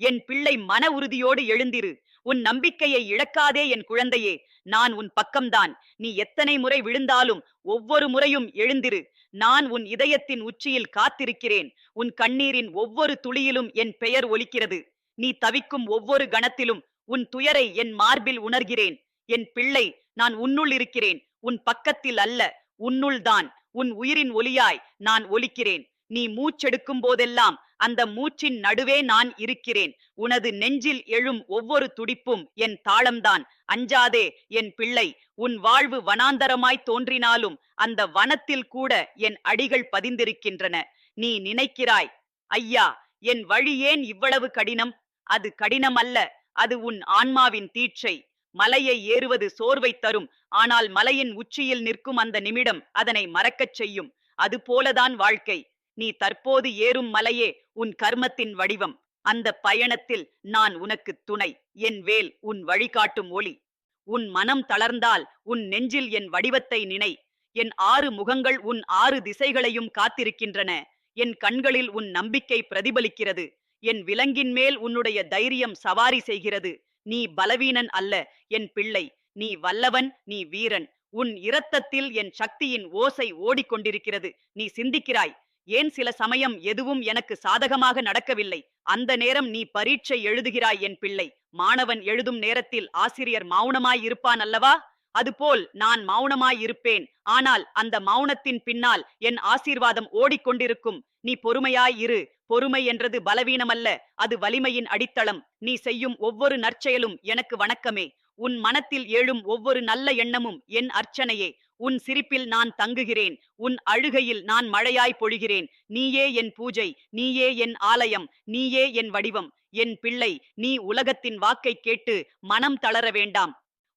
என் பிள்ளை மன உறுதியோடு எழுந்திரு. உன் நம்பிக்கையை இழக்காதே என் குழந்தையே. நான் உன் பக்கம்தான். நீ எத்தனை முறை விழுந்தாலும் ஒவ்வொரு முறையும் எழுந்திரு. நான் உன் இதயத்தின் உச்சியில் காத்திருக்கிறேன். உன் கண்ணீரின் ஒவ்வொரு துளியிலும் என் பெயர் ஒலிக்கிறது. நீ தவிக்கும் ஒவ்வொரு கணத்திலும் உன் துயரை என் மார்பில் உணர்கிறேன். என் பிள்ளை நான் உன்னுள் இருக்கிறேன். உன் பக்கத்தில் அல்ல உன்னுள் தான் உன் உயிரின் ஒலியாய் நான் ஒலிக்கிறேன். நீ மூச்செடுக்கும் போதெல்லாம் அந்த மூச்சின் நடுவே நான் இருக்கிறேன். உனது நெஞ்சில் எழும் ஒவ்வொரு துடிப்பும் என் தாளம்தான். அஞ்சாதே என் பிள்ளை உன் வாழ்வு வனாந்தரமாய் தோன்றினாலும் அந்த வனத்தில் கூட என் அடிகள் பதிந்திருக்கின்றன. நீ நினைக்கிறாய் ஐயா என் வழி ஏன் இவ்வளவு கடினம்? அது கடினம் அல்ல அது உன் ஆன்மாவின் தீட்சை. மலையை ஏறுவது சோர்வை தரும் ஆனால் மலையின் உச்சியில் நிற்கும் அந்த நிமிடம் அதனை மறக்கச் செய்யும். அது போலதான் வாழ்க்கை. நீ தற்போது ஏறும் மலையே உன் கர்மத்தின் வடிவம். அந்த பயணத்தில் நான் உனக்கு துணை. என் வேல் உன் வழிகாட்டும் ஒளி. உன் மனம் தளர்ந்தால் உன் நெஞ்சில் என் வடிவத்தை நினை. என் ஆறு முகங்கள் உன் ஆறு திசைகளையும் காத்திருக்கின்றன. என் கண்களில் உன் நம்பிக்கை பிரதிபலிக்கிறது. என் விலங்கின் மேல் உன்னுடைய தைரியம் சவாரி செய்கிறது. நீ பலவீனன் அல்ல என் பிள்ளை. நீ வல்லவன் நீ வீரன். உன் இரத்தத்தில் என் சக்தியின் ஓசை ஓடிக்கொண்டிருக்கிறது. நீ சிந்திக்கிறாய். ஏன் சில சமயம் எதுவும் எனக்கு சாதகமாக நடக்கவில்லை? அந்த நேரம் நீ பரீட்சை எழுதுகிறாய் என் பிள்ளை. மாணவன் எழுதும் நேரத்தில் ஆசிரியர் மௌனமாய் இருப்பான் அல்லவா? அதுபோல் நான் மௌனமாய் இருப்பேன். ஆனால் அந்த மௌனத்தின் பின்னால் என் ஆசீர்வாதம் ஓடிக்கொண்டிருக்கும். நீ பொறுமையாய் இரு. பொறுமை என்றது பலவீனமல்ல. அது வலிமையின் அடித்தளம். நீ செய்யும் ஒவ்வொரு நற்செயலும் எனக்கு வணக்கமே. உன் மனத்தில் எழும் ஒவ்வொரு நல்ல எண்ணமும் என் அர்ச்சனையே. உன் சிரிப்பில் நான் தங்குகிறேன். உன் அழுகையில் நான் மழையாய் பொழிகிறேன். நீயே என் பூஜை நீயே என் ஆலயம் நீயே என் வடிவம். என் பிள்ளை நீ உலகத்தின் வாக்கை கேட்டு மனம் தளர வேண்டாம்.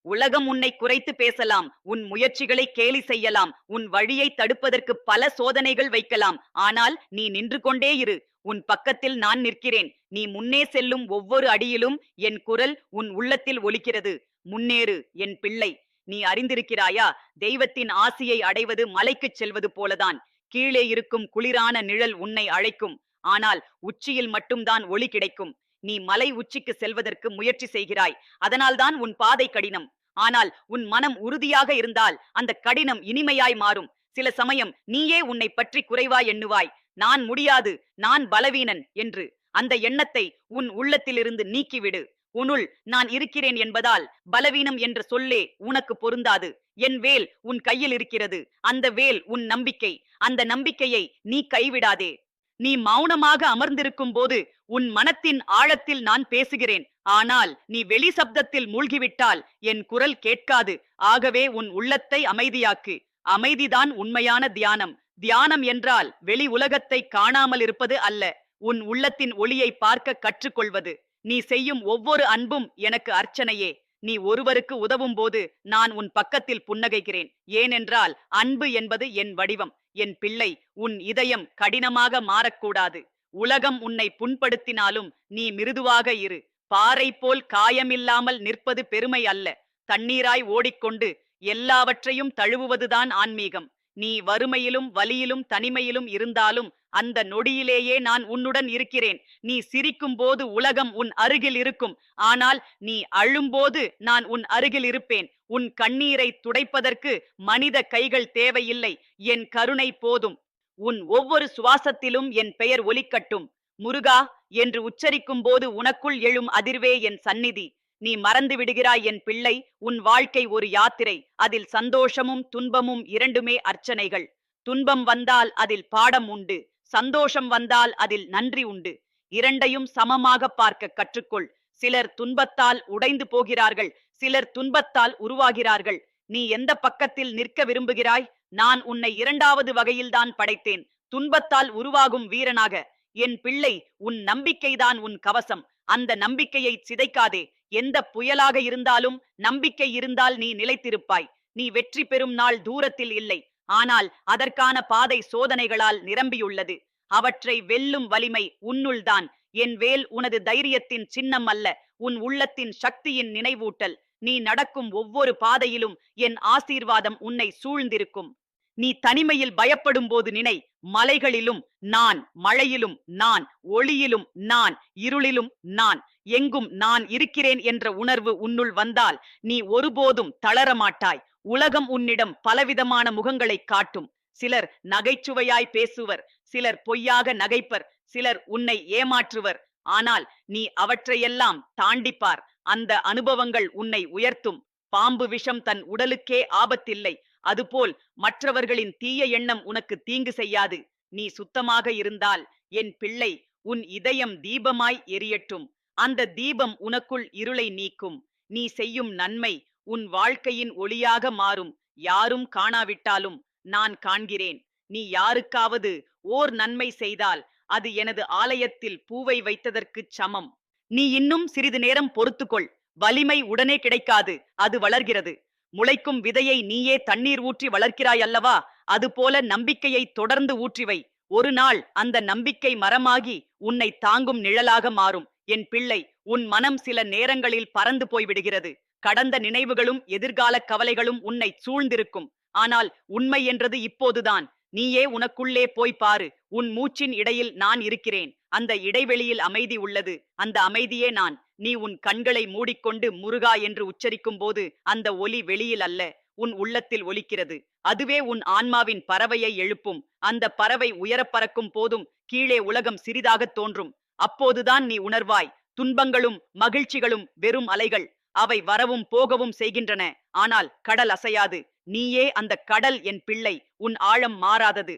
உலகம் உன்னை குறைத்து பேசலாம். உன் முயற்சிகளை கேலி செய்யலாம். உன் வழியை தடுப்பதற்கு பல சோதனைகள் வைக்கலாம். ஆனால் நீ நின்று கொண்டே இரு. உன் பக்கத்தில் நான் நிற்கிறேன். நீ முன்னே செல்லும் ஒவ்வொரு அடியிலும் என் குரல் உன் உள்ளத்தில் ஒலிக்கிறது. முன்னேறு என் பிள்ளை. நீ அறிந்திருக்கிறாயா? தெய்வத்தின் ஆசியை அடைவது மலைக்குச் செல்வது போலதான். கீழே இருக்கும் குளிரான நிழல் உன்னை அழைக்கும். ஆனால் உச்சியில் மட்டும்தான் ஒளி கிடைக்கும். நீ மலை உச்சிக்கு செல்வதற்கு முயற்சி செய்கிறாய். அதனால்தான் உன் பாதை கடினம். ஆனால் உன் மனம் உறுதியாக இருந்தால் அந்த கடினம் இனிமையாய் மாறும். சில சமயம் நீயே உன்னை பற்றி குறைவாய் எண்ணுவாய். நான் முடியாது நான் பலவீனன் என்று. அந்த எண்ணத்தை உன் உள்ளத்திலிருந்து நீக்கிவிடு. உனுள் நான் இருக்கிறேன் என்பதால் பலவீனம் என்ற சொல்லே உனக்கு பொருந்தாது. என் வேல் உன் கையில் இருக்கிறது. அந்த வேல் உன் நம்பிக்கை. அந்த நம்பிக்கையை நீ கைவிடாதே. நீ மௌனமாக அமர்ந்திருக்கும் போது உன் மனத்தின் ஆழத்தில் நான் பேசுகிறேன். ஆனால் நீ வெளி சப்தத்தில் மூழ்கிவிட்டால் என் குரல் கேட்காது. ஆகவே உன் உள்ளத்தை அமைதியாக்கு. அமைதிதான் உண்மையான தியானம். தியானம் என்றால் வெளி உலகத்தை காணாமல் இருப்பது அல்ல. உன் உள்ளத்தின் ஒளியை பார்க்க கற்றுக்கொள்வது. நீ செய்யும் ஒவ்வொரு அன்பும் எனக்கு அர்ச்சனையே. நீ ஒருவருக்கு உதவும் போது நான் உன் பக்கத்தில் புன்னகைக்கிறேன். ஏனென்றால் அன்பு என்பது என் வடிவம். என் பிள்ளை உன் இதயம் கடினமாக மாறக்கூடாது. உலகம் உன்னை புண்படுத்தினாலும் நீ மிருதுவாக இரு. பாறை போல் காயமில்லாமல் நிற்பது பெருமை அல்ல. தண்ணீராய் ஓடிக்கொண்டு எல்லாவற்றையும் தழுவுவதுதான் ஆன்மீகம். நீ வறுமையிலும் வலியிலும் தனிமையிலும் இருந்தாலும் அந்த நொடியிலேயே நான் உன்னுடன் இருக்கிறேன். நீ சிரிக்கும் போது உலகம் உன் அருகில் இருக்கும். ஆனால் நீ அழும்போது நான் உன் அருகில் இருப்பேன். உன் கண்ணீரை துடைப்பதற்கு மனித கைகள் தேவையில்லை. என் கருணை போதும். உன் ஒவ்வொரு சுவாசத்திலும் என் பெயர் ஒலிக்கட்டும். முருகா என்று உச்சரிக்கும் போது உனக்குள் எழும் அதிர்வே என் சந்நிதி. நீ மறந்து விடுகிறாய் என் பிள்ளை உன் வாழ்க்கை ஒரு யாத்திரை. அதில் சந்தோஷமும் துன்பமும் இரண்டுமே அர்ச்சனைகள். துன்பம் வந்தால் அதில் பாடம் உண்டு. சந்தோஷம் வந்தால் அதில் நன்றி உண்டு. இரண்டையும் சமமாக பார்க்க கற்றுக்கொள். சிலர் துன்பத்தால் உடைந்து போகிறார்கள் சிலர் துன்பத்தால் உருவாகிறார்கள். நீ எந்த பக்கத்தில் நிற்க விரும்புகிறாய்? நான் உன்னை இரண்டாவது வகையில்தான் படைத்தேன். துன்பத்தால் உருவாகும் வீரனாக. என் பிள்ளை உன் நம்பிக்கைதான் உன் கவசம். அந்த நம்பிக்கையை சிதைக்காதே. எந்த புயலாக இருந்தாலும் நம்பிக்கை இருந்தால் நீ நிலைத்திருப்பாய். நீ வெற்றி பெறும் நாள் தூரத்தில் இல்லை. ஆனால் அதற்கான பாதை சோதனைகளால் நிரம்பியுள்ளது. அவற்றை வெல்லும் வலிமை உன்னுள்தான். என் வேல் உனது தைரியத்தின் சின்னம் அல்ல. உன் உள்ளத்தின் சக்தியின் நினைவூட்டல். நீ நடக்கும் ஒவ்வொரு பாதையிலும் என் ஆசீர்வாதம் உன்னை சூழ்ந்திருக்கும். நீ தனிமையில் பயப்படும் போது நினை. மலைகளிலும் நான் மழையிலும் நான் ஒளியிலும் நான் இருளிலும் நான். எங்கும் நான் இருக்கிறேன் என்ற உணர்வு உன்னுள் வந்தால் நீ ஒருபோதும் தளரமாட்டாய். உலகம் உன்னிடம் பலவிதமான முகங்களை காட்டும். சிலர் நகைச்சுவையாய் பேசுவர் சிலர் பொய்யாக நகைப்பர் சிலர் உன்னை ஏமாற்றுவர். ஆனால் நீ அவற்றையெல்லாம் தாண்டிப்பார். அந்த அனுபவங்கள் உன்னை உயர்த்தும். பாம்பு விஷம் தன் உடலுக்கே ஆபத்தில்லை. அதுபோல் மற்றவர்களின் தீய எண்ணம் உனக்கு தீங்கு செய்யாது. நீ சுத்தமாக இருந்தால் என் பிள்ளை உன் இதயம் தீபமாய் எரியட்டும். அந்த தீபம் உனக்குள் இருளை நீக்கும். நீ செய்யும் நன்மை உன் வாழ்க்கையின் ஒளியாக மாறும். யாரும் காணாவிட்டாலும் நான் காண்கிறேன். நீ யாருக்காவது ஓர் நன்மை செய்தால் அது எனது ஆலயத்தில் பூவை வைத்ததற்குச் சமம். நீ இன்னும் சிறிது நேரம் பொறுத்துக்கொள். வலிமை உடனே கிடைக்காது. அது வளர்கிறது. முளைக்கும் விதையை நீயே தண்ணீர் ஊற்றி வளர்க்கிறாய் அல்லவா அதுபோல நம்பிக்கையை தொடர்ந்து ஊற்றிவை. ஒரு நாள் அந்த நம்பிக்கை மரமாகி உன்னை தாங்கும் நிழலாக மாறும். என் பிள்ளை உன் மனம் சில நேரங்களில் பறந்து போய்விடுகிறது. கடந்த நினைவுகளும் எதிர்கால கவலைகளும் உன்னை சூழ்ந்திருக்கும். ஆனால் உண்மை என்றது இப்போதுதான். நீயே உனக்குள்ளே போய் பாரு. உன் மூச்சின் இடையில் நான் இருக்கிறேன். அந்த இடைவெளியில் அமைதி உள்ளது. அந்த அமைதியே நான். நீ உன் கண்களை மூடிக்கொண்டு முருகா என்று உச்சரிக்கும் போது அந்த ஒலி வெளியில் அல்ல உன் உள்ளத்தில் ஒலிக்கிறது. அதுவே உன் ஆன்மாவின் பறவையை எழுப்பும். அந்த பறவை உயரப் பறக்கும் போதும் கீழே உலகம் சிறிதாகத் தோன்றும். அப்போதுதான் நீ உணர்வாய். துன்பங்களும் மகிழ்ச்சிகளும் வெறும் அலைகள். அவை வரவும் போகவும் செய்கின்றன. ஆனால் கடல் அசையாது. நீயே அந்த கடல் என் பிள்ளை. உன் ஆழம் மாறாதது.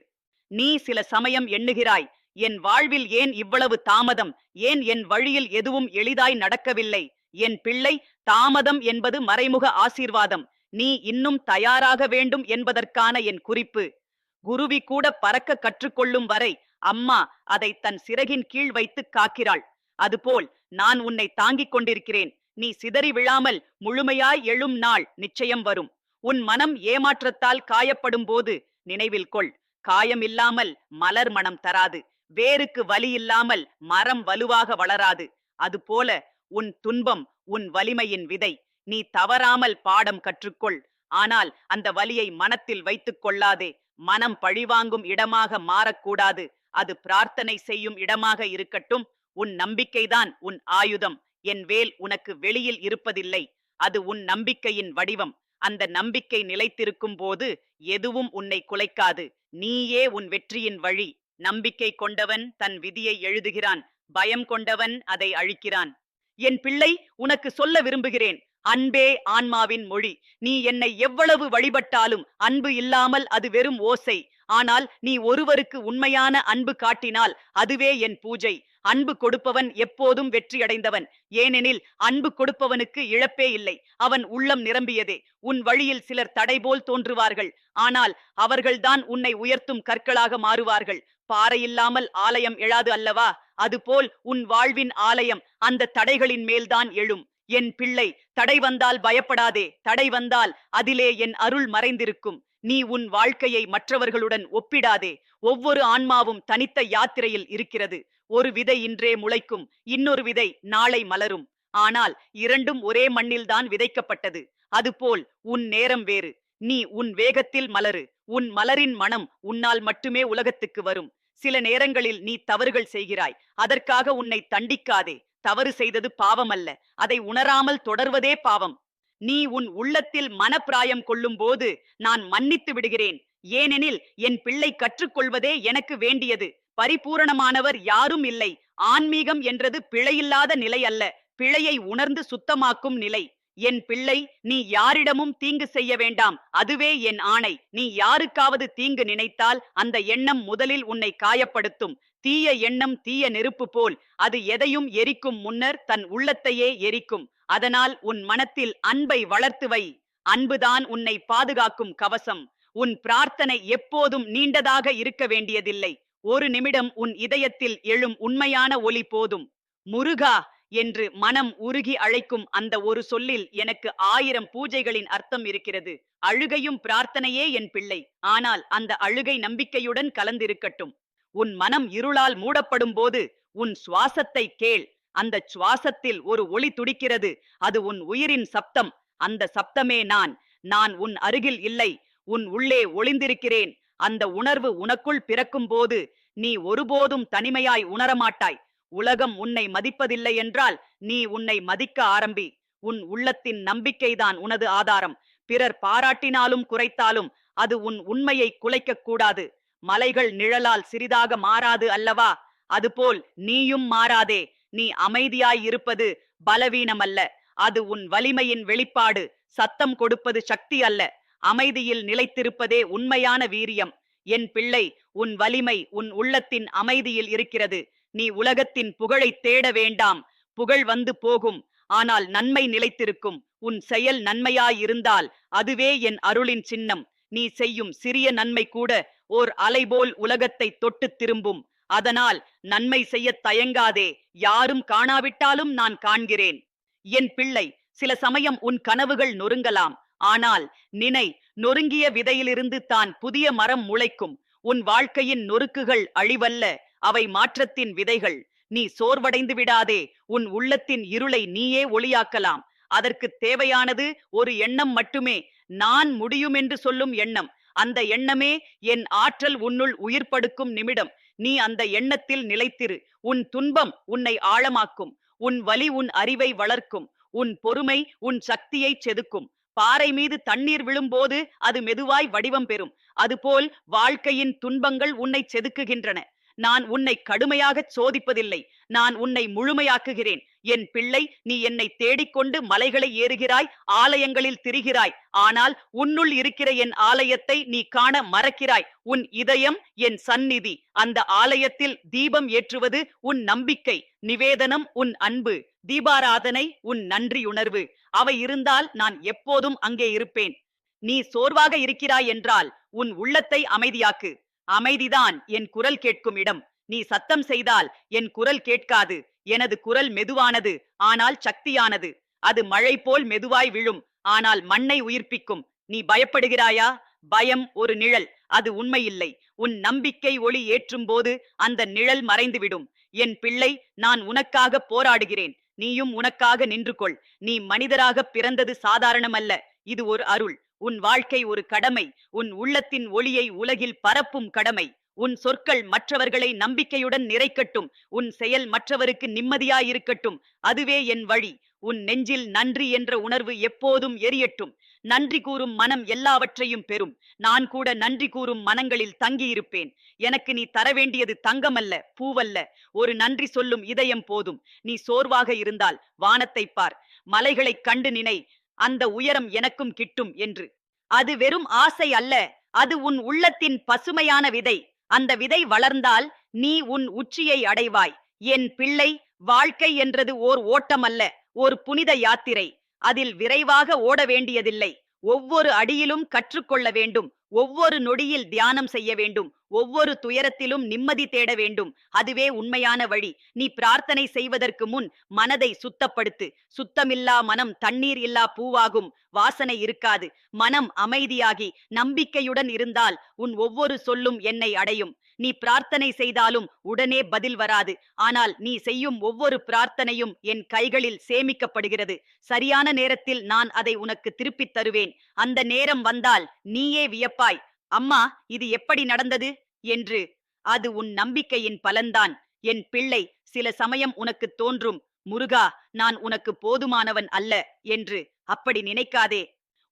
நீ சில சமயம் எண்ணுகிறாய் என் வாழ்வில் ஏன் இவ்வளவு தாமதம்? ஏன் என் வழியில் எதுவும் எளிதாய் நடக்கவில்லை? என் பிள்ளை தாமதம் என்பது மறைமுக ஆசீர்வாதம். நீ இன்னும் தயாராக வேண்டும் என்பதற்கான என் குறிப்பு. குருவி கூட பறக்க கற்றுக்கொள்ளும் வரை அம்மா அதை தன் சிறகின் கீழ் வைத்து காக்கிறாள். அதுபோல் நான் உன்னை தாங்கிக் கொண்டிருக்கிறேன். நீ சிதறி விழாமல் முழுமையாய் எழும் நாள் நிச்சயம் வரும். உன் மனம் ஏமாற்றத்தால் காயப்படும் போது நினைவில் கொள். காயம் இல்லாமல் மலர் மனம் தராது. வேருக்கு வலி இல்லாமல் மரம் வலுவாக வளராது. அதுபோல உன் துன்பம் உன் வலிமையின் விதை. நீ தவறாமல் பாடம் கற்றுக்கொள். ஆனால் அந்த வலியை மனத்தில் வைத்துக் கொள்ளாதே. மனம் பழிவாங்கும் இடமாக மாறக்கூடாது. அது பிரார்த்தனை செய்யும் இடமாக இருக்கட்டும். உன் நம்பிக்கைதான் உன் ஆயுதம். என் வேல் உனக்கு வெளியில் இருப்பதில்லை. அது உன் நம்பிக்கையின் வடிவம். அந்த நம்பிக்கை நிலைத்திருக்கும் போது எதுவும் உன்னை குலைக்காது. நீயே உன் வெற்றியின் வழி. நம்பிக்கை கொண்டவன் தன் விதியை எழுதுகிறான். பயம் கொண்டவன் அதை அழிக்கிறான். என் பிள்ளை உனக்கு சொல்ல விரும்புகிறேன். அன்பே ஆன்மாவின் மொழி. நீ என்னை எவ்வளவு வழிபட்டாலும் அன்பு இல்லாமல் அது வெறும் ஓசை. ஆனால் நீ ஒருவருக்கு உண்மையான அன்பு காட்டினால் அதுவே என் பூஜை. அன்பு கொடுப்பவன் எப்போதும் வெற்றியடைந்தவன். ஏனெனில் அன்பு கொடுப்பவனுக்கு இழப்பே இல்லை. அவன் உள்ளம் நிரம்பியதே. உன் வழியில் சிலர் தடைபோல் தோன்றுவார்கள். ஆனால் அவர்கள்தான் உன்னை உயர்த்தும் கற்களாக மாறுவார்கள். பாறையில்லாமல் ஆலயம் எழாது அல்லவா? அதுபோல் உன் வாழ்வின் ஆலயம் அந்த தடைகளின் மேல்தான் எழும். என் பிள்ளை தடை வந்தால் பயப்படாதே. தடை வந்தால் அதிலே என் அருள் மறைந்திருக்கும். நீ உன் வாழ்க்கையை மற்றவர்களுடன் ஒப்பிடாதே. ஒவ்வொரு ஆன்மாவும் தனித்த யாத்திரையில் இருக்கிறது. ஒரு விதை இன்றே முளைக்கும் இன்னொரு விதை நாளை மலரும். ஆனால் இரண்டும் ஒரே மண்ணில்தான் விதைக்கப்பட்டது. அதுபோல் உன் நேரம் வேறு. நீ உன் வேகத்தில் மலரு. உன் மலரின் மனம் உன்னால் மட்டுமே உலகத்துக்கு வரும். சில நேரங்களில் நீ தவறுகள் செய்கிறாய். அதற்காக உன்னை தண்டிக்காதே. தவறு செய்தது பாவம் அல்ல அதை உணராமல் தொடர்வதே பாவம். நீ உன் உள்ளத்தில் மனப்பிராயம் கொள்ளும் போது நான் மன்னித்து விடுகிறேன். ஏனெனில் என் பிள்ளை கற்றுக்கொள்வதே எனக்கு வேண்டியது. பரிபூரணமானவர் யாரும் இல்லை. ஆன்மீகம் என்றது பிழையில்லாத நிலை அல்ல. பிழையை உணர்ந்து சுத்தமாக்கும் நிலை. என் பிள்ளை நீ யாரிடமும் தீங்கு செய்ய வேண்டாம். அதுவே என் ஆணை. நீ யாருக்காவது தீங்கு நினைத்தால் அந்த எண்ணம் முதலில் உன்னை காயப்படுத்தும். தீய எண்ணம் தீய நெருப்பு போல் அது எதையும் எரிக்கும் முன்னர் தன் உள்ளத்தையே எரிக்கும். அதனால் உன் மனத்தில் அன்பை வளர்த்து வை. அன்புதான் உன்னை பாதுகாக்கும் கவசம். உன் பிரார்த்தனை எப்போதும் நீண்டதாக இருக்க வேண்டியதில்லை. ஒரு நிமிடம் உன் இதயத்தில் எழும் உண்மையான ஒலி போதும். முருகா என்று மனம் உருகி அழைக்கும் அந்த ஒரு சொல்லில் எனக்கு ஆயிரம் பூஜைகளின் அர்த்தம் இருக்கிறது. அழுகையும் பிரார்த்தனையே என் பிள்ளை. ஆனால் அந்த அழுகை நம்பிக்கையுடன் கலந்திருக்கட்டும். உன் மனம் இருளால் மூடப்படும் போது உன் சுவாசத்தை கேள். அந்த சுவாசத்தில் ஒரு ஒளி துடிக்கிறது. அது உன் உயிரின் சப்தம். அந்த சப்தமே நான். நான் உன் அருகில் இல்லை. உன் உள்ளே ஒளிந்திருக்கிறேன். அந்த உணர்வு உனக்குள் பிறக்கும் போது நீ ஒருபோதும் தனிமையாய் உணரமாட்டாய். உலகம் உன்னை மதிப்பதில்லை என்றால் நீ உன்னை மதிக்க ஆரம்பி. உன் உள்ளத்தின் நம்பிக்கைதான் உனது ஆதாரம். பிறர் பாராட்டினாலும் குறைத்தாலும் அது உன் உண்மையை குலைக்க கூடாது. மலைகள் நிழலால் சிறிதாக மாறாது அல்லவா? அதுபோல் நீயும் மாறாதே. நீ அமைதியாய் இருப்பது பலவீனமல்ல. அது உன் வலிமையின் வெளிப்பாடு. சத்தம் கொடுப்பது சக்தி அல்ல. அமைதியில் நிலைத்திருப்பதே உண்மையான வீரியம். என் பிள்ளை உன் வலிமை உன் உள்ளத்தின் அமைதியில் இருக்கிறது. நீ உலகத்தின் புகழை தேட வேண்டாம். புகழ் வந்து போகும். ஆனால் நன்மை நிலைத்திருக்கும். உன் செயல் நன்மையாயிருந்தால் அதுவே என் அருளின் சின்னம். நீ செய்யும் சிறிய நன்மை கூட ஓர் அலைபோல் உலகத்தை தொட்டு திரும்பும். அதனால் நன்மை செய்ய தயங்காதே. யாரும் காணாவிட்டாலும் நான் காண்கிறேன். என் பிள்ளை சில சமயம் உன் கனவுகள் நொறுங்கலாம். ஆனால் நினை நொறுங்கிய விதையிலிருந்து தான் புதிய மரம் முளைக்கும். உன் வாழ்க்கையின் நொறுக்குகள் அழிவல்ல அவை மாற்றத்தின் விதைகள். நீ சோர்வடைந்து விடாதே உன் உள்ளத்தின் இருளை நீயே ஒளியாக்கலாம். அதற்கு தேவையானது ஒரு எண்ணம் மட்டுமே. நான் முடியும் என்று சொல்லும் எண்ணம். அந்த எண்ணமே என் ஆற்றல் உன்னுள் உயிர்ப்படுக்கும் நிமிடம். நீ அந்த எண்ணத்தில் நிலைத்திரு. உன் துன்பம் உன்னை ஆழமாக்கும். உன் வலி உன் அறிவை வளர்க்கும். உன் பொறுமை உன் சக்தியை செதுக்கும். பாறை மீது தண்ணீர் விழும்போது அது மெதுவாய் வடிவம் பெறும். அதுபோல் வாழ்க்கையின் துன்பங்கள் உன்னை செதுக்குகின்றன. நான் உன்னை கடுமையாகச் சோதிப்பதில்லை. நான் உன்னை முழுமையாக்குகிறேன். என் பிள்ளை நீ என்னை தேடிக்கொண்டு மலைகளை ஏறுகிறாய் ஆலயங்களில் திரிகிறாய். ஆனால் உன்னுள் இருக்கிற என் ஆலயத்தை நீ காண மறக்கிறாய். உன் இதயம் என் சந்நிதி. அந்த ஆலயத்தில் தீபம் ஏற்றுவது உன் நம்பிக்கை. நிவேதனம் உன் அன்பு. தீபாராதனை உன் நன்றியுணர்வு. அவை இருந்தால் நான் எப்போதும் அங்கே இருப்பேன். நீ சோர்வாக இருக்கிறாய் என்றால் உன் உள்ளத்தை அமைதியாக்கு. அமைதிதான் என் குரல் கேட்கும் இடம். நீ சத்தம் செய்தால் என் குரல் கேட்காது. எனது குரல் மெதுவானது ஆனால் சக்தியானது. அது மழை போல் மெதுவாய் விழும் ஆனால் மண்ணை உயிர்ப்பிக்கும். நீ பயப்படுகிறாயா? பயம் ஒரு நிழல் அது உண்மையில்லை. உன் நம்பிக்கை ஒளி ஏற்றும் போது அந்த நிழல் மறைந்துவிடும். என் பிள்ளை நான் உனக்காக போராடுகிறேன். நீயும் உனக்காக நின்று கொள் நீ மனிதராக பிறந்தது சாதாரணமல்ல. இது ஒரு அருள். உன் வாழ்க்கை ஒரு கடமை உன் உள்ளத்தின் ஒளியை உலகில் பரப்பும் கடமை. உன் சொற்கள் மற்றவர்களை நம்பிக்கையுடன் நிறைக்கட்டும் உன் செயல் மற்றவருக்கு நிம்மதியாயிருக்கட்டும். அதுவே என் வழி. உன் நெஞ்சில் நன்றி என்ற உணர்வு எப்போதும் எரியட்டும். நன்றி கூறும் மனம் எல்லாவற்றையும் பெறும். நான் கூட நன்றி கூறும் மனங்களில் தங்கியிருப்பேன். எனக்கு நீ தர வேண்டியது தங்கமல்ல பூவல்ல. ஒரு நன்றி சொல்லும் இதயம் போதும். நீ சோர்வாக இருந்தால் வானத்தை பார். மலைகளைக் கண்டு நினை. அந்த உயரம் எனக்கும் கிட்டும் என்று. அது வெறும் ஆசை அல்ல அது உன் உள்ளத்தின் பசுமையான விதை. அந்த விதை வளர்ந்தால் நீ உன் உச்சியை அடைவாய். என் பிள்ளை வாழ்க்கை என்றது ஓர் ஓட்டம் அல்ல ஒரு புனித யாத்திரை. அதில் விரைவாக ஓட வேண்டியதில்லை. ஒவ்வொரு அடியிலும் கற்றுக்கொள்ள வேண்டும் ஒவ்வொரு நொடியில் தியானம் செய்ய வேண்டும் ஒவ்வொரு துயரத்திலும் நிம்மதி தேட வேண்டும். அதுவே உண்மையான வழி. நீ பிரார்த்தனை செய்வதற்கு முன் மனதை சுத்தப்படுத்து. சுத்தமில்லா மனம் தண்ணீர் இல்லா பூவாகும். வாசனை இருக்காது. மனம் அமைதியாகி நம்பிக்கையுடன் இருந்தால் உன் ஒவ்வொரு சொல்லும் என்னை அடையும். நீ பிரார்த்தனை செய்தாலும் உடனே பதில் வராது. ஆனால் நீ செய்யும் ஒவ்வொரு பிரார்த்தனையும் என் கைகளில் சேமிக்கப்படுகிறது. சரியான நேரத்தில் நான் அதை உனக்கு திருப்பித் தருவேன். அந்த நேரம் வந்தால் நீயே வியப்பாய். அம்மா இது எப்படி நடந்தது? என்று. அது உன் நம்பிக்கையின் பலன்தான். என் பிள்ளை சில சமயம் உனக்கு தோன்றும். முருகா நான் உனக்கு போதுமானவன் அல்ல என்று. அப்படி நினைக்காதே.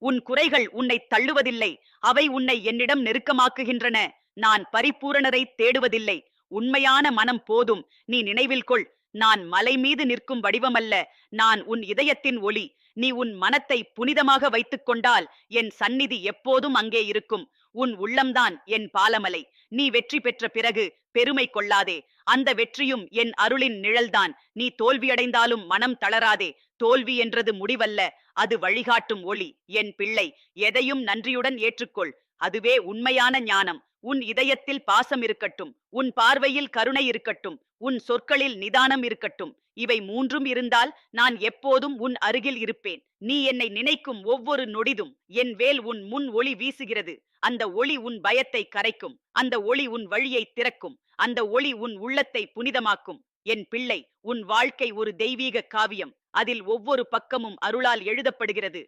உன் குறைகள் உன்னை தள்ளுவதில்லை. அவை உன்னை என்னிடம் நெருக்கமாக்குகின்றன. நான் பரிபூரணரை தேடுவதில்லை. உண்மையான மனம் போதும். நீ நினைவில் கொள். நான் மலை மீது நிற்கும் வடிவமல்ல. நான் உன் இதயத்தின் ஒளி. நீ உன் மனத்தை புனிதமாக வைத்துக் கொண்டால் என் சந்நிதி எப்போதும் அங்கே இருக்கும். உன் உள்ளம்தான் என் பாலமலை. நீ வெற்றி பெற்ற பிறகு பெருமை கொள்ளாதே. அந்த வெற்றியும் என் அருளின் நிழல்தான். நீ தோல்வியடைந்தாலும் மனம் தளராதே. தோல்வி என்றது முடிவல்ல. அது வழிகாட்டும் ஒளி. என் பிள்ளை எதையும் நன்றியுடன் ஏற்றுக்கொள். அதுவே உண்மையான ஞானம். உன் இதயத்தில் பாசம் இருக்கட்டும் உன் பார்வையில் கருணை இருக்கட்டும் உன் சொற்களில் நிதானம் இருக்கட்டும். இவை மூன்றும் இருந்தால் நான் எப்போதும் உன் அருகில் இருப்பேன். நீ என்னை நினைக்கும் ஒவ்வொரு நொடிதும் என் வேல் உன் முன் ஒளி வீசுகிறது. அந்த ஒளி உன் பயத்தை கரைக்கும் அந்த ஒளி உன் வழியை திறக்கும் அந்த ஒளி உன் உள்ளத்தை புனிதமாக்கும். என் பிள்ளை உன் வாழ்க்கை ஒரு தெய்வீக காவியம். அதில் ஒவ்வொரு பக்கமும் அருளால் எழுதப்படுகிறது.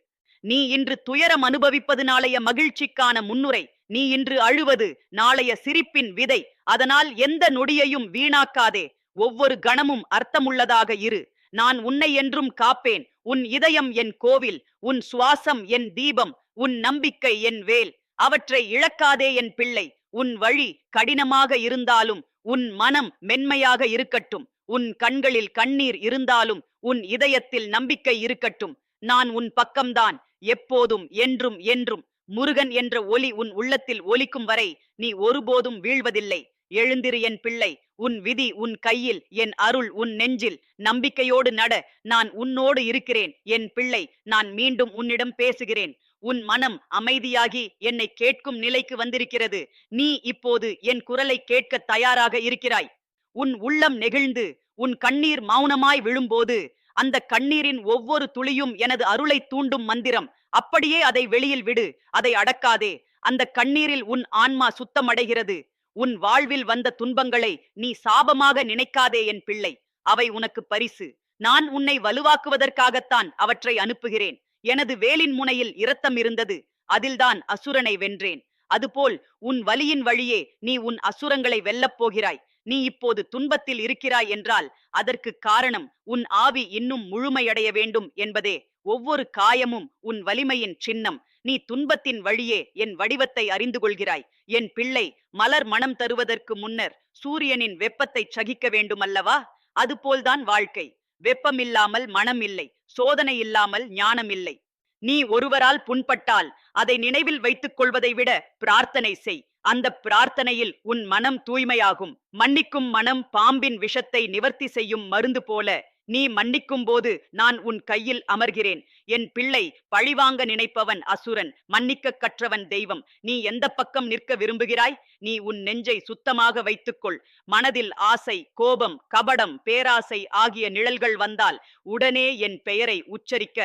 நீ இன்று துயரம் அனுபவிப்பது நாளைய மகிழ்ச்சிக்கான முன்னுரை. நீ இன்று அழுவது நாளைய சிரிப்பின் விதை. அதனால் எந்த நொடியையும் வீணாக்காதே. ஒவ்வொரு கணமும் அர்த்தமுள்ளதாக இரு. நான் உன்னை என்றும் காப்பேன். உன் இதயம் என் கோவில். உன் சுவாசம் என் தீபம். உன் நம்பிக்கை என் வேல். அவற்றை இழக்காதே என் பிள்ளை. உன் வழி கடினமாக இருந்தாலும் உன் மனம் மென்மையாக இருக்கட்டும். உன் கண்களில் கண்ணீர் இருந்தாலும் உன் இதயத்தில் நம்பிக்கை இருக்கட்டும். நான் உன் பக்கம்தான். எப்போதும் என்றும் என்றும் முருகன் என்ற ஒலி உன் உள்ளத்தில் ஒலிக்கும் வரை நீ ஒருபோதும் வீழ்வதில்லை. எழுந்திரு என் பிள்ளை உன் விதி உன் கையில் என் அருள் உன் நெஞ்சில். நம்பிக்கையோடு நட நான் உன்னோடு இருக்கிறேன். என் பிள்ளை நான் மீண்டும் உன்னிடம் பேசுகிறேன். உன் மனம் அமைதியாகி என்னை கேட்கும் நிலைக்கு வந்திருக்கிறது. நீ இப்போது என் குரலை கேட்க தயாராக இருக்கிறாய். உன் உள்ளம் நெகிழ்ந்து உன் கண்ணீர் மௌனமாய் விழும்போது அந்த கண்ணீரின் ஒவ்வொரு துளியும் எனது அருளை தூண்டும் மந்திரம். அப்படியே அதை வெளியில் விடு அதை அடக்காதே. அந்த கண்ணீரில் உன் ஆன்மா சுத்தமடைகிறது. உன் வாழ்வில் வந்த துன்பங்களை நீ சாபமாக நினைக்காதே என் பிள்ளை. அவை உனக்கு பரிசு. நான் உன்னை வலுவாக்குவதற்காகத்தான் அவற்றை அனுப்புகிறேன். எனது வேலின் முனையில் இரத்தம் இருந்தது. அதில்தான் அசுரனை வென்றேன். அதுபோல் உன் வலியின் வழியே நீ உன் அசுரங்களை வெல்லப் போகிறாய். நீ இப்போது துன்பத்தில் இருக்கிறாய் என்றால் அதற்கு காரணம் உன் ஆவி இன்னும் முழுமையடைய வேண்டும் என்பதே. ஒவ்வொரு காயமும் உன் வலிமையின் சின்னம். நீ துன்பத்தின் வழியே என் வடிவத்தை அறிந்து கொள்கிறாய். என் பிள்ளை மலர் மனம் தருவதற்கு முன்னர் சூரியனின் வெப்பத்தை சகிக்க வேண்டும் அல்லவா அதுபோல்தான் வாழ்க்கை. வெப்பமில்லாமல் மனம் இல்லை. சோதனை இல்லாமல் ஞானம் இல்லை. நீ ஒருவரால் புண்பட்டால் அதை நினைவில் வைத்துக் கொள்வதை விட பிரார்த்தனை செய். அந்த பிரார்த்தனையில் உன் மனம் தூய்மையாகும். மன்னிக்கும் மனம் பாம்பின் விஷத்தை நிவர்த்தி செய்யும் மருந்து போல நீ மன்னிக்கும் போது நான் உன் கையில் அமர்கிறேன். என் பிள்ளை பழிவாங்க நினைப்பவன் அசுரன் மன்னிக்க கற்றவன் தெய்வம். நீ எந்த பக்கம் நிற்க விரும்புகிறாய்? நீ உன் நெஞ்சை சுத்தமாக வைத்துக்கொள். மனதில் ஆசை கோபம் கபடம் பேராசை ஆகிய நிழல்கள் வந்தால் உடனே என் பெயரை உச்சரிக்க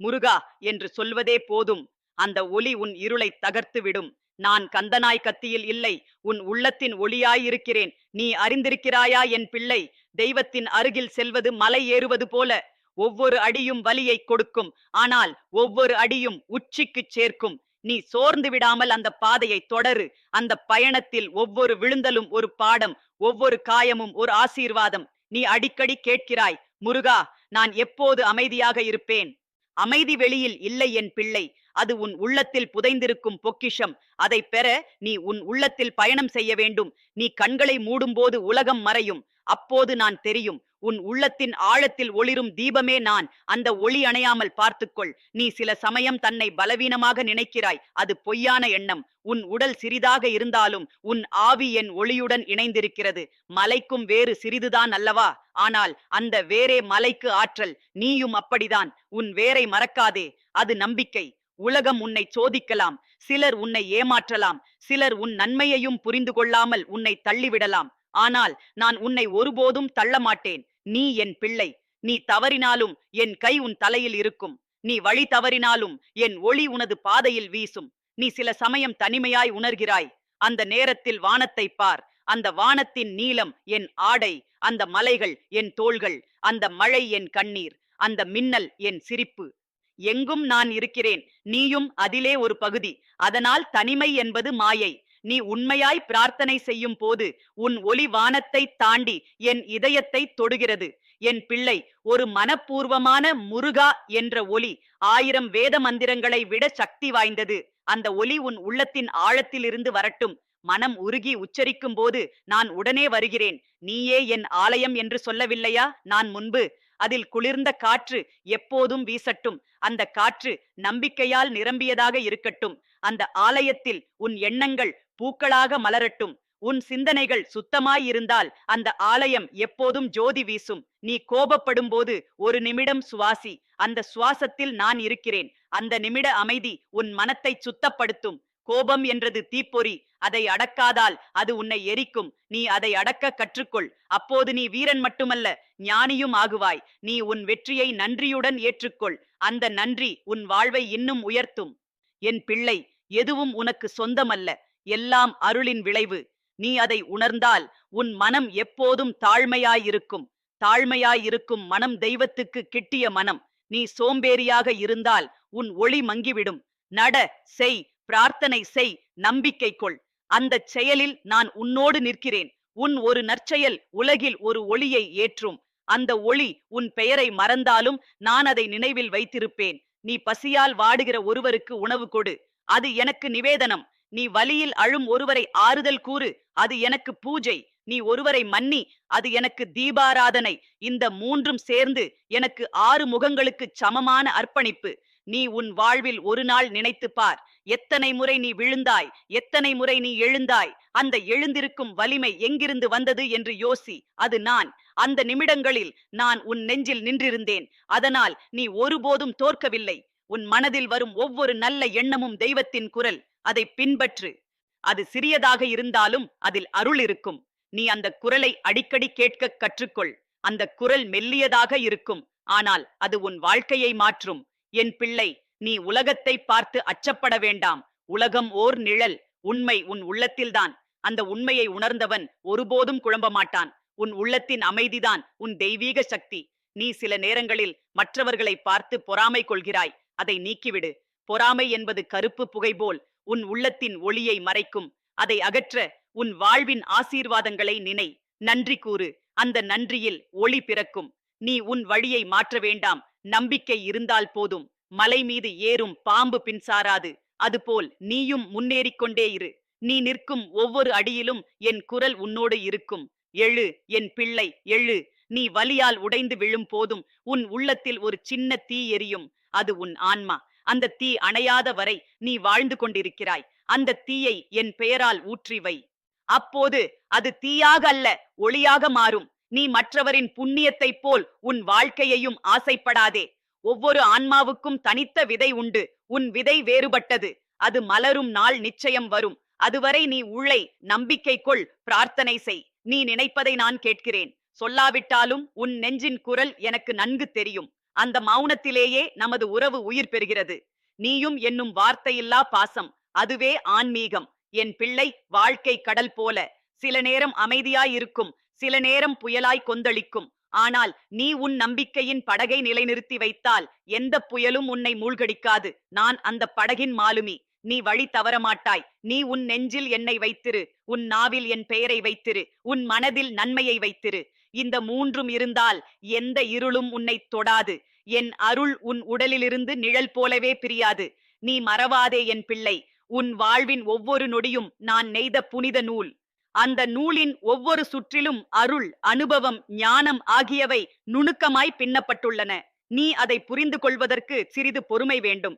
முருகா என்று சொல்வதே போதும். அந்த ஒலி உன் இருளை தகர்த்து விடும் நான் கந்தனாய் கத்தியில் இல்லை உன் உள்ளத்தின் ஒளியாயிருக்கிறேன். நீ அறிந்திருக்கிறாயா என் பிள்ளை? தெய்வத்தின் அருகில் செல்வது மலை ஏறுவது போல. ஒவ்வொரு அடியும் வலியை கொடுக்கும். ஆனால் ஒவ்வொரு அடியும் உச்சிக்குச் சேர்க்கும். நீ சோர்ந்து விடாமல் அந்த பாதையை தொடரு. அந்த பயணத்தில் ஒவ்வொரு விழுந்தலும் ஒரு பாடம் ஒவ்வொரு காயமும் ஒரு ஆசீர்வாதம். நீ அடிக்கடி கேட்கிறாய் முருகா நான் எப்போது அமைதியாக இருப்பேன்? அமைதி வெளியில் இல்லை என் பிள்ளை. அது உன் உள்ளத்தில் புதைந்திருக்கும் பொக்கிஷம். அதை பெற நீ உன் உள்ளத்தில் பயணம் செய்ய வேண்டும். நீ கண்களை மூடும்போது உலகம் மறையும். அப்போது நான் தெரியும். உன் உள்ளத்தின் ஆழத்தில் ஒளிரும் தீபமே நான். அந்த ஒளி அணையாமல் பார்த்துக்கொள். நீ சில சமயம் தன்னை பலவீனமாக நினைக்கிறாய். அது பொய்யான எண்ணம். உன் உடல் சிறிதாக இருந்தாலும் உன் ஆவி என் ஒளியுடன் இணைந்திருக்கிறது. மலைக்கும் வேறு சிறிதுதான் அல்லவா? ஆனால் அந்த வேரே மலைக்கு ஆற்றல். நீயும் அப்படிதான். உன் வேரை மறக்காதே. அது நம்பிக்கை. உலகம் உன்னை சோதிக்கலாம். சிலர் உன்னை ஏமாற்றலாம். சிலர் உன் நன்மையையும் புரிந்து கொள்ளாமல் உன்னை தள்ளிவிடலாம். ஆனால் நான் உன்னை ஒருபோதும் தள்ள மாட்டேன். நீ என் பிள்ளை. நீ தவறினாலும் என் கை உன் தலையில் இருக்கும். நீ வழி தவறினாலும் என் ஒளி உனது பாதையில் வீசும். நீ சில சமயம் தனிமையாய் உணர்கிறாய். அந்த நேரத்தில் வானத்தை பார். அந்த வானத்தின் நீளம் என் ஆடை. அந்த மலைகள் என் தோள்கள். அந்த மழை என் கண்ணீர். அந்த மின்னல் என் சிரிப்பு. எங்கும் நான் இருக்கிறேன் நீயும் அதிலே ஒரு பகுதி. அதனால் தனிமை என்பது மாயை. நீ உண்மையாய் பிரார்த்தனை செய்யும் போது உன் ஒளி வானத்தை தாண்டி என் இதயத்தை தொடுகிறது. என் பிள்ளை ஒரு மனப்பூர்வமான முருகா என்ற ஒலி ஆயிரம் வேத மந்திரங்களை விட சக்தி வாய்ந்தது. அந்த ஒலி உன் உள்ளத்தின் ஆழத்திலிருந்து வரட்டும். மனம் உருகி உச்சரிக்கும் போது நான் உடனே வருகிறேன். நீயே என் ஆலயம் என்று சொல்லவில்லையா? நான் முன்பு அதில் குளிர்ந்த காற்று எப்போதும் வீசட்டும். அந்த காற்று நம்பிக்கையால் நிரம்பியதாக இருக்கட்டும். அந்த ஆலயத்தில் உன் எண்ணங்கள் பூக்களாக மலரட்டும். உன் சிந்தனைகள் சுத்தமாயிருந்தால் அந்த ஆலயம் எப்போதும் ஜோதி வீசும். நீ கோபப்படும் போது ஒரு நிமிடம் சுவாசி. அந்த சுவாசத்தில் நான் இருக்கிறேன். அந்த நிமிட அமைதி உன் மனத்தை சுத்தப்படுத்தும். கோபம் என்றது தீப்பொறி. அதை அடக்காதால் அது உன்னை எரிக்கும். நீ அதை அடக்க கற்றுக்கொள். அப்போது நீ வீரன் மட்டுமல்ல ஞானியும் ஆகுவாய். நீ உன் வெற்றியை நன்றியுடன் ஏற்றுக்கொள். அந்த நன்றி உன் வாழ்வை இன்னும் உயர்த்தும். என் பிள்ளை எதுவும் உனக்கு சொந்தமல்ல. எல்லாம் அருளின் விளைவு. நீ அதை உணர்ந்தால் உன் மனம் எப்போதும் தாழ்மையாயிருக்கும். தாழ்மையாயிருக்கும் மனம் தெய்வத்துக்கு கிட்டிய மனம். நீ சோம்பேறியாக இருந்தால் உன் ஒளி மங்கிவிடும். நட செய். பிரார்த்தனை செய் நம்பிக்கை கொள். அந்தச் செயலில் நான் உன்னோடு நிற்கிறேன். உன் ஒரு நற்செயல் உலகில் ஒரு ஒளியை ஏற்றும். அந்த ஒளி உன் பெயரை மறந்தாலும் நான் அதை நினைவில் வைத்திருப்பேன். நீ பசியால் வாடுகிற ஒருவருக்கு உணவு கொடு. அது எனக்கு நிவேதனம். நீ வலியில் அழும் ஒருவரை ஆறுதல் கூறு. அது எனக்கு பூஜை. நீ ஒருவரை மன்னி. அது எனக்கு தீபாராதனை. இந்த மூன்றும் சேர்ந்து எனக்கு ஆறு முகங்களுக்கு சமமான அர்ப்பணிப்பு. நீ உன் வாழ்வில் ஒரு நாள் நினைத்துப் பார். எத்தனை முறை நீ விழுந்தாய்? எத்தனை முறை நீ எழுந்தாய்? அந்த எழுந்திருக்கும் வலிமை எங்கிருந்து வந்தது என்று யோசி. அது நான். அந்த நிமிடங்களில் நான் உன் நெஞ்சில் நின்றிருந்தேன். அதனால் நீ ஒருபோதும் தோற்கவில்லை. உன் மனதில் வரும் ஒவ்வொரு நல்ல எண்ணமும் தெய்வத்தின் குரல். அதை பின்பற்று. அது சிறியதாக இருந்தாலும் அதில் அருள் இருக்கும். நீ அந்த குரலை அடிக்கடி கேட்க கற்றுக்கொள். அந்த குரல் மெல்லியதாக இருக்கும். ஆனால் அது உன் வாழ்க்கையை மாற்றும். என் பிள்ளை நீ உலகத்தை பார்த்து அச்சப்பட வேண்டாம். உலகம் ஓர் நிழல் உண்மை உன் உள்ளத்தில்தான். அந்த உண்மையை உணர்ந்தவன் ஒருபோதும் குழம்ப மாட்டான் உன் உள்ளத்தின் அமைதிதான் உன் தெய்வீக சக்தி. நீ சில நேரங்களில் மற்றவர்களை பார்த்து பொறாமை கொள்கிறாய். அதை நீக்கிவிடு. பொறாமை என்பது கருப்பு புகை போல் உன் உள்ளத்தின் ஒளியை மறைக்கும். அதை அகற்ற உன் வாழ்வின் ஆசீர்வாதங்களை நினை. நன்றி கூறு. அந்த நன்றியில் ஒளி பிறக்கும். நீ உன் வழியை மாற்ற வேண்டாம். நம்பிக்கை இருந்தால் போதும். மலை மீது ஏறும் பாம்பு பின்சாராது. அதுபோல் நீயும் முன்னேறிக்கொண்டே இரு. நீ நிற்கும் ஒவ்வொரு அடியிலும் என் குரல் உன்னோடு இருக்கும். எழு என் பிள்ளை எழு. நீ வலியால் உடைந்து விழும் போதும். உன் உள்ளத்தில் ஒரு சின்ன தீ எரியும். அது உன் ஆன்மா. அந்த தீ அணையாத வரை நீ வாழ்ந்து கொண்டிருக்கிறாய். அந்த தீயை என் பெயரால் ஊற்றி வை. அப்போது அது தீயாக அல்ல ஒளியாக மாறும். நீ மற்றவரின் புண்ணியத்தைப் போல் உன் வாழ்க்கையையும் ஆசைப்படாதே. ஒவ்வொரு ஆன்மாவுக்கும் தனித்த விதை உண்டு. உன் விதை வேறுபட்டது. அது மலரும் நாள் நிச்சயம் வரும். அதுவரை நீ உழை நம்பிக்கை கொள் பிரார்த்தனை செய். நீ நினைப்பதை நான் கேட்கிறேன். சொல்லாவிட்டாலும் உன் நெஞ்சின் குரல் எனக்கு நன்கு தெரியும். அந்த மௌனத்திலேயே நமது உறவு உயிர் பெறுகிறது. நீயும் என்னும் வார்த்தையில்லா பாசம். அதுவே ஆன்மீகம். என் பிள்ளை வாழ்க்கை கடல் போல. சில நேரம் அமைதியாயிருக்கும் சில நேரம் புயலாய் கொந்தளிக்கும். ஆனால் நீ உன் நம்பிக்கையின் படகை நிலைநிறுத்தி வைத்தால் எந்த புயலும் உன்னை மூழ்கடிக்காது. நான் அந்த படகின் மாலுமி. நீ வழி தவறமாட்டாய். நீ உன் நெஞ்சில் என்னை வைத்திரு. உன் நாவில் என் பெயரை வைத்திரு. உன் மனதில் நன்மையை வைத்திரு. இந்த மூன்றும் இருந்தால் எந்த இருளும் உன்னை தொடாது. என் அருள் உன் உடலிலிருந்து நிழல் போலவே பிரியாது. நீ மறவாதே என் பிள்ளை. உன் வாழ்வின் ஒவ்வொரு நொடியும் நான் நெய்த புனித நூல். அந்த நூலின் ஒவ்வொரு சுற்றிலும் அருள் அனுபவம் ஞானம் ஆகியவை நுணுக்கமாய் பின்னப்பட்டுள்ளன. நீ அதை புரிந்து கொள்வதற்கு சிறிது பொறுமை வேண்டும்.